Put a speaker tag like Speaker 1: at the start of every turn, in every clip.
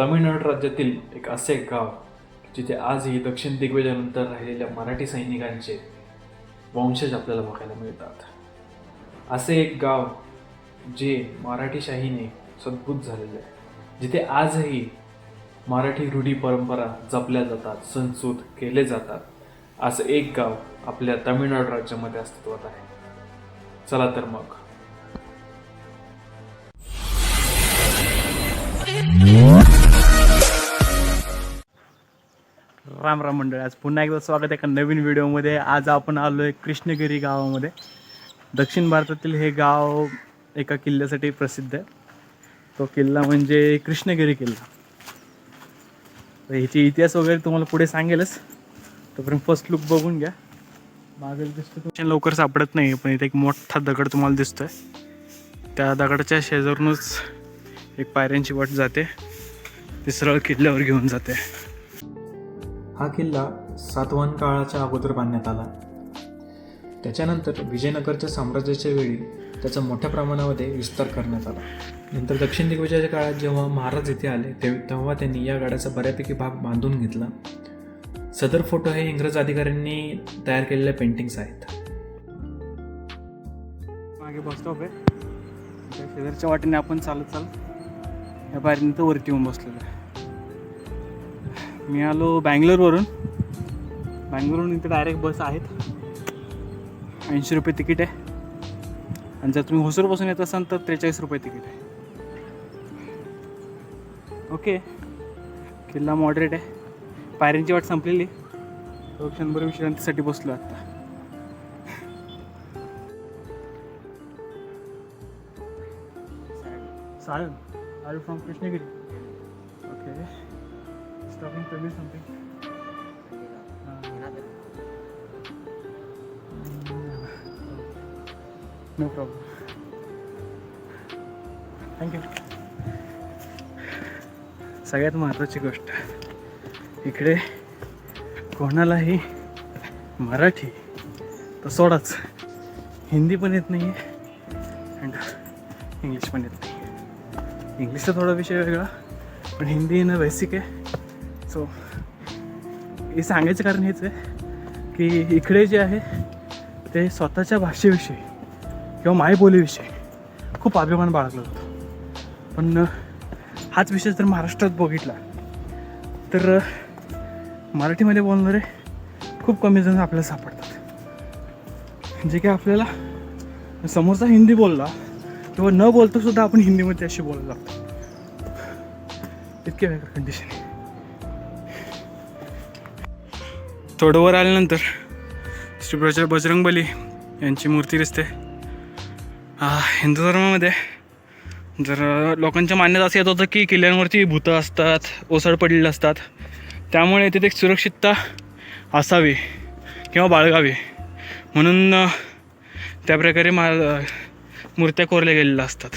Speaker 1: तमिळनाडू राज्यातील एक असे गाव जिथे आजही दक्षिण दिग्विजयानंतर राहिलेल्या मराठी सैनिकांचे वंशज आपल्याला बघायला मिळतात. असे एक गाव जे मराठीशाहीने सद्भूत झालेले आहे जिथे आजही मराठी रूढी परंपरा जपल्या जातात संस्कृत केले जातात असं एक गाव आपल्या तमिळनाडू राज्यामध्ये अस्तित्वात आहे. चला तर मग.
Speaker 2: राम राम मंडळ. आज पुन्हा एकदा स्वागत आहे एका नवीन व्हिडिओमध्ये. आज आपण आलो आहे कृष्णगिरी गावामध्ये. दक्षिण भारतातील हे गाव एका किल्ल्यासाठी प्रसिद्ध आहे. तो किल्ला म्हणजे कृष्णगिरी किल्ला. तर ह्याची इतिहास वगैरे तुम्हाला पुढे सांगेलच. तोपर्यंत फर्स्ट लुक बघून घ्या. मागे दिसतो लवकर सापडत नाही पण इथे एक मोठा दगड तुम्हाला दिसतोय. त्या दगडाच्या शेजारूनच एक पायऱ्यांची वाट जाते. ती सरळ किल्ल्यावर घेऊन जाते.
Speaker 1: हा किल्ला सातवाहन काळाच्या अगोदर बांधण्यात आला. त्याच्यानंतर विजयनगरच्या साम्राज्याच्या वेळी त्याचा मोठ्या प्रमाणामध्ये विस्तार करण्यात आला. नंतर दक्षिण दिग्विजयाच्या काळात जेव्हा महाराज इथे आले तेव्हा त्यांनी या गाड्याचा बऱ्यापैकी भाग बांधून घेतला. सदर फोटो हे इंग्रज अधिकाऱ्यांनी तयार केलेल्या पेंटिंग्स आहेत.
Speaker 2: मागे बस स्टॉप आहे. शेजारच्या वाटेने आपण चालत चालत या बाहेर वरती येऊन बसलेलो आहे. मी आलो बँगलोरवरून. बँगलोरवरून इथे डायरेक्ट बस आहेत. ऐंशी रुपये तिकीट आहे. आणि जर तुम्ही होसूरपासून येत असाल तर त्रेचाळीस रुपये तिकीट आहे. ओके किल्ला मॉडरेट आहे. पायऱ्यांची वाट संपलेली. तो क्षणभर विश्रांतीसाठी बसलो आता. साहेब are from Krishnagiri Stopping tell me something. No problem. Thank you सगळ्यात महत्त्वाची गोष्ट इकडे कोणालाही मराठी तर सोडाच. हिंदी पण येत नाही आहे अँड इंग्लिश पण येत नाही इंग्लिशचा थोडा विषय वेगळा पण हिंदी येणं बेसिक आहे. सो हे सांगायचं कारण हेच आहे की इकडे जे आहे ते स्वतःच्या भाषेविषयी किंवा मायबोलीविषयी खूप अभिमान बाळगला जातो. पण हाच विषय जर महाराष्ट्रात बघितला तर मराठीमध्ये बोलणारे खूप कमी जण आपल्याला सापडतात. जे काही आपल्याला समोरचा हिंदी बोलला किंवा न बोलता सुद्धा आपण हिंदीमध्ये अशी बोलायला लागतो. इतके वेगळं कंडिशन आहे. थोडं वर आल्यानंतर श्री प्रचार बजरंगबली यांची मूर्ती दिसते. हिंदू धर्मामध्ये जर लोकांच्या मान्यता असं येत होतं की किल्ल्यांवरती भूतं असतात ओसड पडलेले असतात त्यामुळे तिथे एक सुरक्षितता असावी किंवा बाळगावी म्हणून त्याप्रकारे त्या प्रकारे मा मूर्त्या कोरल्या गेलेल्या असतात.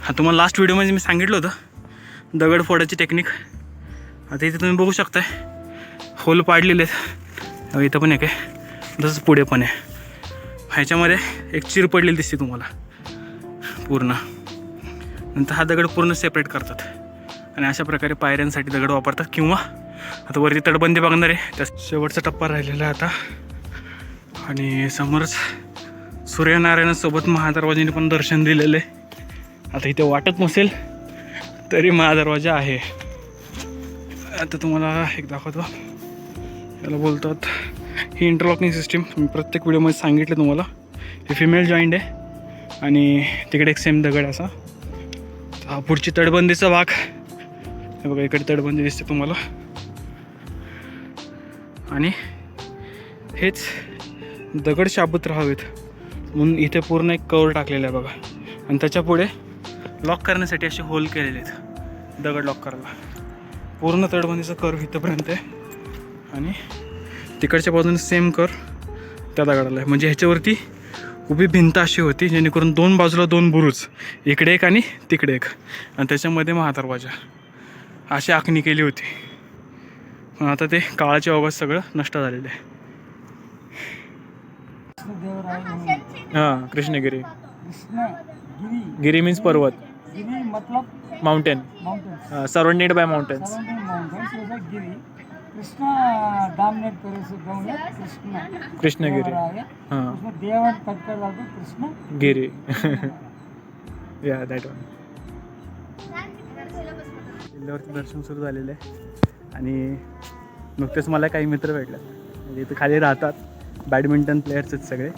Speaker 2: हा तुम्हाला लास्ट व्हिडिओमध्ये मी सांगितलं होतं दगड फोडायची टेक्निक आता इथे तुम्ही बघू शकताय. होल पाडलेले आहेत. इथं पण एक आहे. तसंच पुढे पण आहे. ह्याच्यामध्ये एक चिर पडलेली दिसते तुम्हाला. पूर्ण. नंतर हा दगड पूर्ण सेपरेट करतात. आणि अशा प्रकारे पायऱ्यांसाठी दगड वापरतात किंवा आता वरती तटबंदी बघणार आहे. त्या शेवटचा टप्पा राहिलेला आहे आता. आणि समोरच सूर्यनारायणासोबत महादरवाजाने पण दर्शन दिलेलं आहे. आता इथे वाटत नसेल तरी महादरवाजा आहे. आता तुम्हाला एक दाखवतो. याला बोलतात ही इंटरलॉकिंग सिस्टीम मी प्रत्येक व्हिडिओमध्ये सांगितलं तुम्हाला. हे फिमेल जॉईंट आहे आणि तिकडे एक सेम दगड असा. हा पुढची तटबंदीचा भाग. हे बघा इकडे तटबंदी दिसते तुम्हाला. आणि हेच दगड शाबूत राहावेत. म्हणून इथे पूर्ण एक कवर टाकलेला आहे बघा. आणि त्याच्या पुढे लॉक करण्यासाठी असे होल केलेले आहेत. दगड लॉक करायला. पूर्ण तटबंदीचा कर्व इथंपर्यंत आहे. आणि तिकडच्या बाजूने सेम कर. त्या दगडाला. आहे म्हणजे ह्याच्यावरती उभी भिंत अशी होती जेणेकरून दोन बाजूला दोन बुरुज इकडे एक आणि तिकडे एक. आणि त्याच्यामध्ये महादरवाजा अशी आखणी केली होती. पण आता ते काळाच्या ओघात सगळं नष्ट झालेलं आहे. हां Krishnagiri. Giri means parvat.
Speaker 1: Mountain. Surrounded by mountains
Speaker 3: Gauna, Krishna.
Speaker 1: Krishnagiri
Speaker 3: Devaraya.
Speaker 1: हां
Speaker 3: Krishna Devan Katkar Krishna.
Speaker 1: Giri या दॅट वन किल्ल्यावरती दर्शन सुरू झालेलं. आहे आणि नुकतेच मला काही मित्र भेटले. म्हणजे इथे खाली राहतात. बॅडमिंटन प्लेयर्स आहेत सगळे.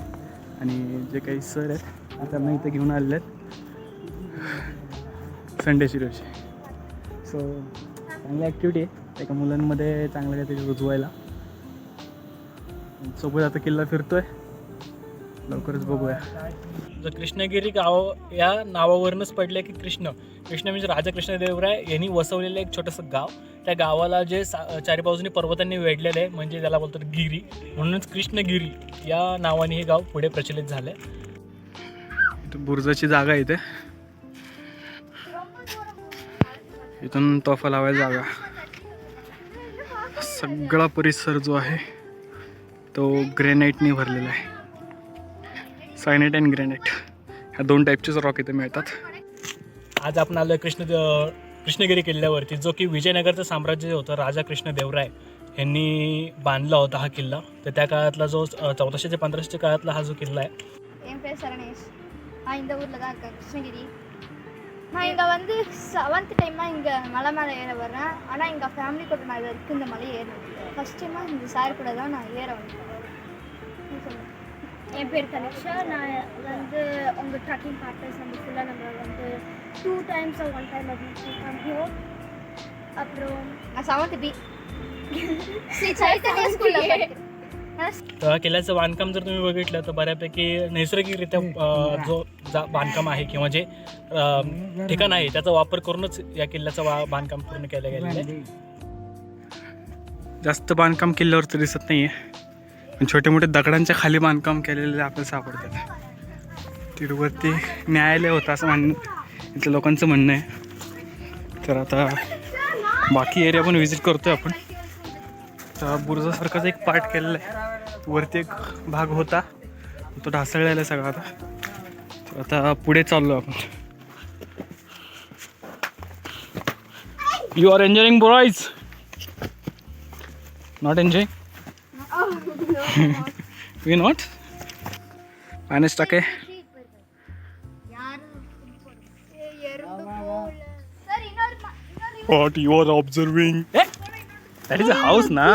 Speaker 1: आणि जे काही सर आहेत त्यांना इथे घेऊन आलेले आहेत. संडेची रोजी सो चांगली ॲक्टिव्हिटी आहे. एका मुलांमध्ये चांगलं काहीतरी रुजवायला. सोबत आता किल्ला फिरतोय. लवकरच बघूया.
Speaker 2: जो कृष्णगिरी गाव या नावावरूनच पडलं की कृष्ण. कृष्ण म्हणजे राजा कृष्णदेवराय यांनी वसवलेलं एक छोटंसं गाव. त्या गावाला जे सा चारी बाजूनी पर्वतांनी वेढलेलं आहे म्हणजे त्याला बोलतात गिरी. म्हणूनच कृष्णगिरी या नावाने हे गाव पुढे प्रचलित झालं आहे
Speaker 1: इथं बुर्जाची जागा आहे इथे. इथून तोफा लावायला जागा. सगळा परिसर जो आहे तो ग्रेनाईटने भरलेला आहे. सायनाईट अँड ग्रेनाईट ह्या दोन टाईपचेच रॉक इथे मिळतात.
Speaker 2: आज आपण आलो कृष्ण कृष्णगिरी किल्ल्यावरती जो की विजयनगरचं साम्राज्य जे होतं राजा कृष्णदेवराय यांनी बांधला होता हा किल्ला. तर त्या काळातला जो चौदाशे ते पंधराशेच्या काळातला हा जो किल्ला आहे.
Speaker 4: நான் இங்கே வந்து செவன்த் டைமாக இங்கே மலை மேலே ஏற வர்றேன். ஆனால் எங்கள் ஃபேமிலி கூட நான் இது வரைக்கும் இந்த மலை ஏறினது ஃபஸ்ட் டைமாக இந்த சார் கூட தான் நான் ஏற வந்தேன்.
Speaker 5: என் பேர் கனிஷா நான் வந்து உங்கள் ட்ரக்கிங் பார்ட்னர்ஸ் நம்ம ஃபுல்லாக நம்ம வந்து டூ டைம்ஸ் ஒன் டைம் காமிப்போம் அப்புறம்
Speaker 4: நான் செவன்த் பி ஸ்ரீ சைத்தன்ய ஸ்கூலில்
Speaker 2: तर किल्ल्याचं बांधकाम जर तुम्ही बघितलं तर बऱ्यापैकी नैसर्गिकरित्या जो जा बांधकाम आहे किंवा जे ठिकाण आहे त्याचा वापर करूनच या किल्ल्याचं वा बांधकाम पूर्ण केलं गेलेलं आहे.
Speaker 1: जास्त बांधकाम किल्ल्यावर तर दिसत नाही आहे पण छोटे मोठे दगडांच्या खाली बांधकाम केलेले आपल्याला सापडतात. तिरुपती न्यायालय होतं असं म्हणणं इथल्या लोकांचं म्हणणं आहे. तर आता बाकी एरिया पण व्हिजिट करतोय आपण. बुरुजासारखाच एक पार्ट केलेला आहे. वरती एक भाग होता. तो ढासळलेला आहे सगळा आता. आता पुढे चाललो आपण. You are enjoying boys not enjoying we not minus टाके What you are observing? That is a house ना.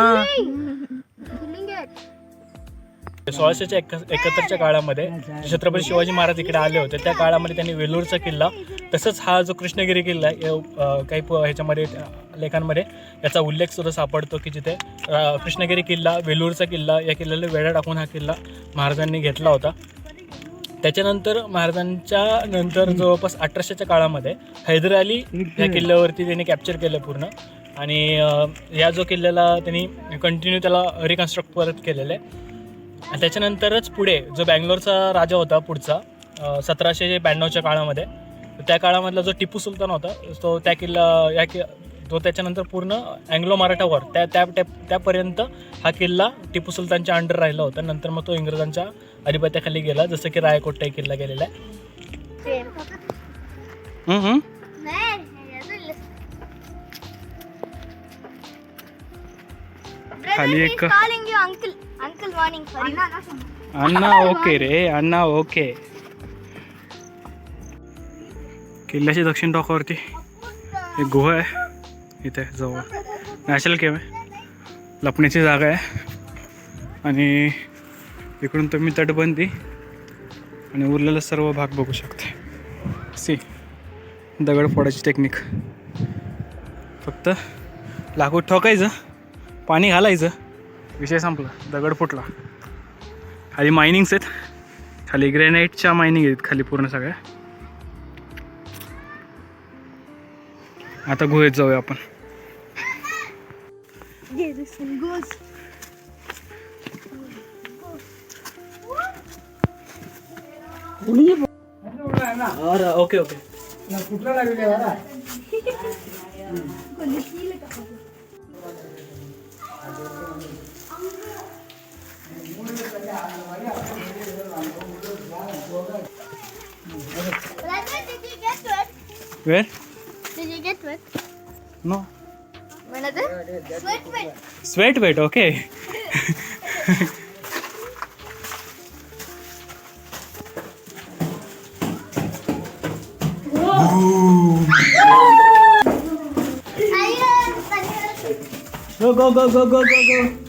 Speaker 2: सोळाशेच्या एकाहत्तरच्या काळामध्ये छत्रपती शिवाजी महाराज इकडे आले होते. त्या काळामध्ये त्यांनी वेलूरचा किल्ला तसंच हा जो कृष्णगिरी किल्ला काही ह्याच्यामध्ये लेखांमध्ये याचा उल्लेख सुद्धा सापडतो की जिथे कृष्णगिरी किल्ला वेलूरचा किल्ला या किल्ल्याला वेढा टाकून हा किल्ला महाराजांनी घेतला होता. त्याच्यानंतर महाराजांच्या नंतर जवळपास अठराशेच्या काळामध्ये हैदर अली या किल्ल्यावरती त्यांनी कॅप्चर केलं पूर्ण. आणि या जो किल्ल्याला त्यांनी कंटिन्यू त्याला रिकन्स्ट्रक्ट परत केलेलं आहे. आणि त्याच्यानंतरच पुढे जो बँगलोरचा राजा होता पुढचा सतराशे ब्याण्णवच्या काळामध्ये त्या काळामधला जो टिपू सुलतान होता तो त्या किल्ला या कि तो त्याच्यानंतर पूर्ण अँग्लो मराठावर त्या त्या त्या त्यापर्यंत हा किल्ला टिपू सुलतानच्या अंडर राहिला होता. नंतर मग तो इंग्रजांच्या अधिपत्याखाली गेला जसं की रायकोट एक किल्ला गेलेला आहे.
Speaker 1: खाली एक. अण्णा ओके रे अण्णा ओके किल्ल्याच्या दक्षिण टोकावरती एक गुहा आहे. इथे जवळ. नॅशनल केम आहे. लपण्याची जागा आहे. आणि इकडून तुम्ही तटबंदी आणि उरलेला सर्व भाग बघू शकते. सी दगड फोडायची टेक्निक फक्त लाकूड ठोकायचं. पाणी घालायचं. विषय संपला. दगड फुटला. खाली मायनिंग्स आहेत. खाली ग्रेनाईटच्या मायनिंग आहेत खाली पूर्ण सगळ्या. आता गुहेत जाऊया आपण.
Speaker 2: Okay okay.
Speaker 3: कुठला लागले Where?
Speaker 4: Did you get
Speaker 5: wet?
Speaker 2: No.
Speaker 4: Another? Sweat wet. Sweat wet,
Speaker 2: okay. go, go, go, go, go, go.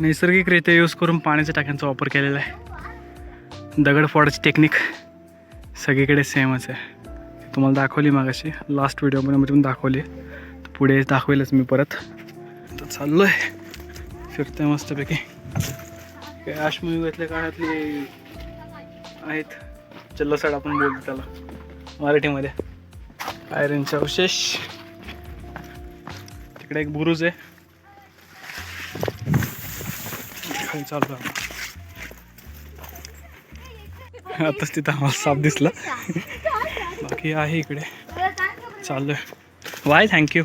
Speaker 2: नैसर्गिकरित्या यूज करून पाण्याच्या टाक्यांचा वापर केलेला आहे. दगडफोडाची टेक्निक सगळीकडे सेमच आहे. तुम्हाला दाखवली मागाशी. लास्ट व्हिडिओमध्ये मी तुम्ही दाखवली. तर पुढे दाखवेलच मी परत. तर चाललो आहे फिरतोय मस्तपैकी. अश मूवी घेतल्या काळातली आहेत. जल्लोसाड आपण बोलतो त्याला. मराठीमध्ये. आयरनचा अवशेष. तिकडे एक बुरुज आहे. चाललो आपण. आताच तिथं आम्हाला साप दिसला. बाकी आहे इकडे. चाललोय Y thank you.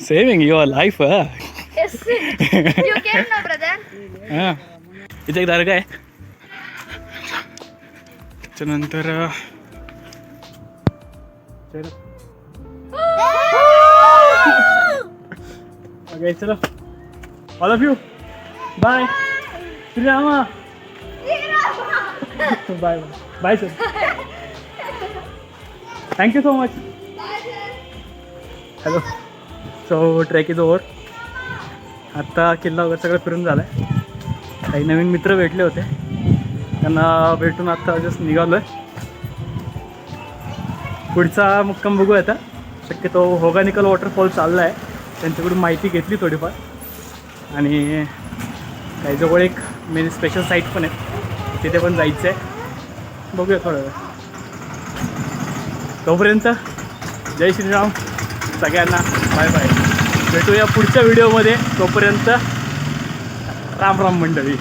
Speaker 2: Saving your life. हां इथे एक दर्गा आहे. त्याच्यानंतर चलो. ओके चलो. All of you bye. Shrirama. Bye. Bye sir. Thank you so much hello so trek is over आत्ता किल्ला वगैरे सगळं फिरून झालं आहे काही नवीन मित्र भेटले होते. त्यांना भेटून आत्ता जस्ट निघालो आहे पुढचा मुक्काम बघू आता. शक्यतो होगानिकल वॉटरफॉल चालला आहे त्यांच्याकडून माहिती घेतली थोडीफार. आणि काही जवळ एक मेन स्पेशल साईट पण आहे. तिथे पण जायचं आहे बघूया थोडं वेळ. तोपर्यंत जय श्रीराम. सगळ्यांना बाय बाय भेटूया पुढच्या व्हिडिओमध्ये तोपर्यंत राम राम मंडळी.